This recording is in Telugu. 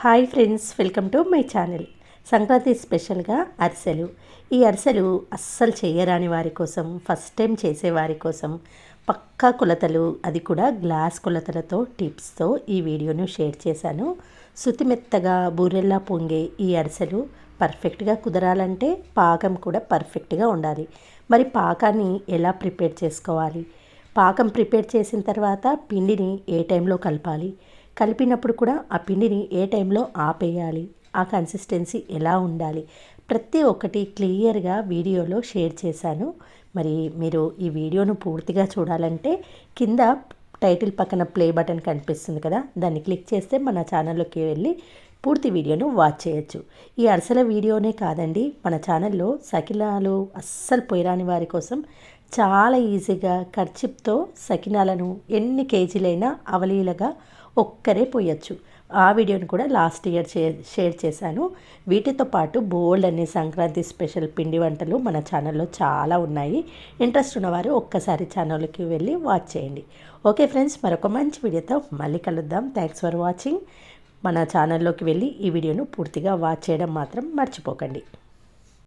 Hi friends welcome to my channel. Sankranti స్పెషల్గా అరిసెలు. ఈ అరిసెలు అస్సలు చేయరాని వారి కోసం ఫస్ట్ టైం చేసేవారి కోసం పక్కా కొలతలు అది కూడా గ్లాస్ కొలతలతో టిప్స్తో ఈ వీడియోను షేర్ చేశాను. శుతిమెత్తగా బూరెల్లా పొంగే ఈ అరిసెలు పర్ఫెక్ట్గా కుదరాలంటే పాకం కూడా పర్ఫెక్ట్గా ఉండాలి. మరి పాకాన్ని ఎలా ప్రిపేర్ చేసుకోవాలి? పాకం ప్రిపేర్ చేసిన తర్వాత పిండిని ఏ టైంలో కలపాలి? కలిపినప్పుడు కూడా ఆ పిండిని ఏ టైంలో ఆపేయాలి? ఆ కన్సిస్టెన్సీ ఎలా ఉండాలి? ప్రతి ఒక్కటి క్లియర్గా వీడియోలో షేర్ చేశాను. మరి మీరు ఈ వీడియోను పూర్తిగా చూడాలంటే కింద టైటిల్ పక్కన ప్లే బటన్ కనిపిస్తుంది కదా దాన్ని క్లిక్ చేస్తే మన ఛానల్లోకి వెళ్ళి పూర్తి వీడియోను వాచ్ చేయొచ్చు. ఈ అరసల వీడియోనే కాదండి మన ఛానల్లో సకినాలు అస్సలు పోయిరాని వారి కోసం చాలా ఈజీగా ఖర్చిప్తో సకినాలను ఎన్ని కేజీలైనా అవలీలగా ఒక్కరే పోయొచ్చు ఆ వీడియోని కూడా లాస్ట్ ఇయర్ షేర్ చేశాను. వీటితో పాటు బోల్డ్ అనే సంక్రాంతి స్పెషల్ పిండి వంటలు మన ఛానల్లో చాలా ఉన్నాయి. ఇంట్రెస్ట్ ఉన్నవారు ఒక్కసారి ఛానల్కి వెళ్ళి వాచ్ చేయండి. ఓకే ఫ్రెండ్స్ మరొక మంచి వీడియోతో మళ్ళీ కలుద్దాం. Thanks for watching. మన ఛానల్లోకి వెళ్ళి ఈ వీడియోను పూర్తిగా వాచ్ చేయడం మాత్రం మర్చిపోకండి.